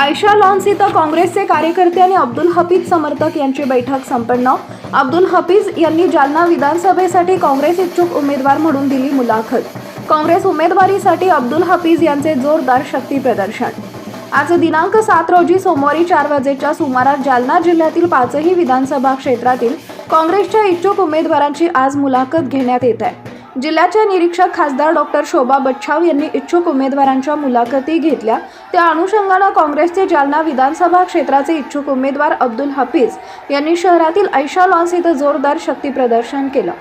Ayesha lawns इथं काँग्रेसचे कार्यकर्ते आणि अब्दुल हफीज समर्थक यांची बैठक संपन्न. अब्दुल हफीज यांनी जालना विधानसभेसाठी काँग्रेस इच्छुक उमेदवार म्हणून दिली मुलाखत. काँग्रेस उमेदवारीसाठी अब्दुल हफीज यांचे जोरदार शक्ती प्रदर्शन. आज दिनांक सात रोजी सोमवारी चार वाजेच्या सुमारास जालना जिल्ह्यातील पाचही विधानसभा क्षेत्रातील काँग्रेसच्या इच्छुक उमेदवारांची आज मुलाखत घेण्यात येत आहे. जिल्ह्याचे निरीक्षक खासदार डॉक्टर शोभा बच्छाव यांनी इच्छुक उमेदवारांच्या मुलाखती घेतल्या. त्या अनुषंगानं काँग्रेसचे जालना विधानसभा क्षेत्राचे इच्छुक उमेदवार अब्दुल हफीज यांनी शहरातील ऐशा लॉन्स इथं जोरदार शक्तीप्रदर्शन केलं.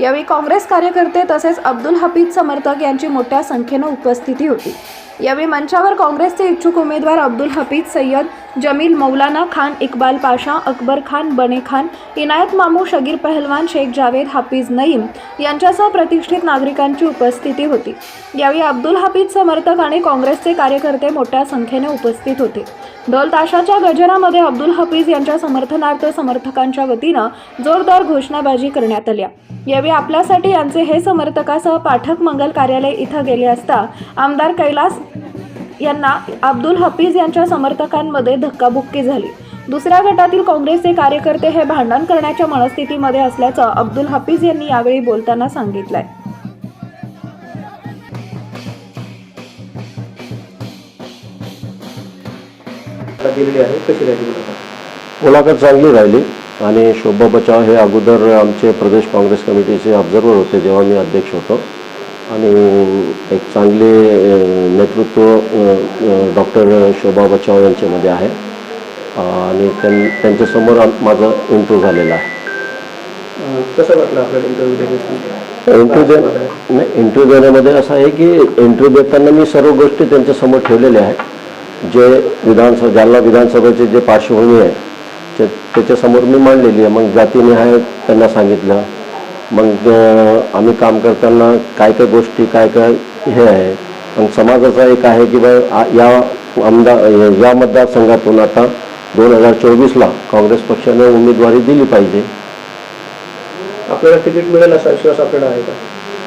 यावेळी काँग्रेस कार्यकर्ते तसेच अब्दुल हफीज समर्थक यांची मोठ्या संख्येनं उपस्थिती होती. यावेळी मंचावर काँग्रेसचे इच्छुक उमेदवार अब्दुल हफीज सय्यद जमील मौलाना खान इक्बाल पाशा अकबर खान बने खान इनायत मामू शगीर पहलवान शेख जावेद हाफिज नईम यांच्यासह प्रतिष्ठित नागरिकांची उपस्थिती होती. यावेळी अब्दुल हफीज समर्थक आणि काँग्रेसचे कार्यकर्ते मोठ्या संख्येने उपस्थित होते. ढोल ताशाच्या गजरामध्ये अब्दुल हफीज यांच्या समर्थनार्थ समर्थकांच्या वतीनं जोरदार घोषणाबाजी करण्यात आल्या यावेळी आपल्यासाठी यांचे हे समर्थकासह पाठक मंगल कार्यालय इथं गेले असता आमदार कैलास यांना अब्दुल हफीज यांच्या समर्थकांमध्ये धक्काबुक्की झाली. दुसऱ्या गटातील काँग्रेसचे कार्यकर्ते हे भांडण करण्याच्या मनस्थितीमध्ये असल्याचं अब्दुल हफीज यांनी यावेळी बोलताना सांगितलंय. दिलेली आहे कशी राहिली मुलाखत? चांगली राहिली आणि शोभा बचाव हे अगोदर आमचे प्रदेश काँग्रेस कमिटीचे ऑब्झर्वर होते जेव्हा मी अध्यक्ष होतो. आणि एक चांगले नेतृत्व डॉक्टर शोभा बचाव यांच्यामध्ये आहे. आणि त्यां त्यांच्यासमोर माझा इंटरव्ह्यू झालेला आहे. कसं वाटलं आपल्याला इंटरव्ह्यू नाही इंटरव्ह्यू देण्यामध्ये असं आहे की इंटरव्ह्यू देताना मी सर्व गोष्टी त्यांच्यासमोर ठेवलेल्या आहेत. जे विधानसभा जालना विधानसभेचे जे पार्श्वभूमी आहे ते त्याच्यासमोर मी मांडलेली आहे. मग जातीनिहाय त्यांना सांगितलं. मग आम्ही काम करताना काय काय गोष्टी काय काय हे आहे. मग समाजाचा एक आहे की बा या आमदार या मतदारसंघातून आता दोन हजार चोवीसला काँग्रेस पक्षाने उमेदवारी दिली पाहिजे. आपल्याला तिकीट मिळेल असा विश्वास आपल्याला आहे का?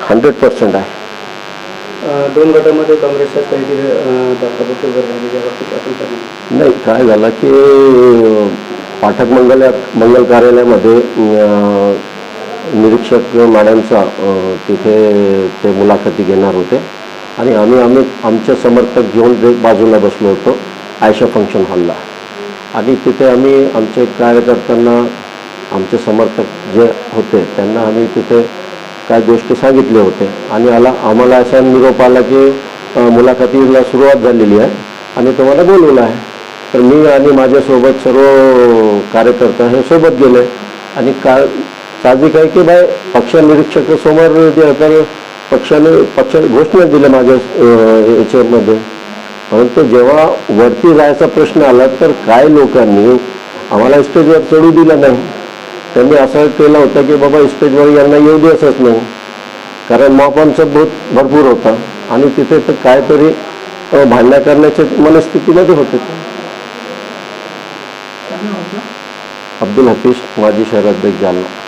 हंड्रेड पर्सेंट आहे. दोन गटामध्ये काँग्रेसच्या काही दाखवत वगैरे बाबतीत आपण काय नाही काय झालं की पाठक मंगल मंगल कार्यालयामध्ये निरीक्षक मॅडमचा तिथे ते मुलाखती घेणार होते. आणि आम्ही आम्ही आमचे समर्थक घेऊन जे बाजूला बसलो होतो आयशा फंक्शन हॉलला. आणि तिथे आम्ही आमचे कार्यकर्त्यांना आमचे समर्थक जे होते त्यांना आम्ही तिथे काय गोष्टी सांगितले होते आणि आला आम्हाला असा निरोप आला की मुलाखतीला सुरुवात झालेली आहे आणि तुम्हाला बोलवलं आहे. तर मी आणि माझ्यासोबत सर्व कार्यकर्ता हे सोबत गेले. आणि का साहजिक आहे की बाय पक्ष निरीक्षकासमोर जे तर पक्षाने पक्षाने घोषणा दिल्या माझ्या याच्यामध्ये. परंतु जेव्हा वरती जायचा प्रश्न आला तर काय लोकांनी आम्हाला स्टेजवर चढू दिलं नाही. त्यांनी असं केलं होतं की बाबा स्टेजवर यांना येऊ द्यायचंच नाही. कारण मॉपांचा बहुत भरपूर होता. आणि तिथे तर काहीतरी अ, भांडणं करण्याच्या मनस्थितीमध्ये होते. अब्दुल हफीज माजी शहराध्यक्ष जालना.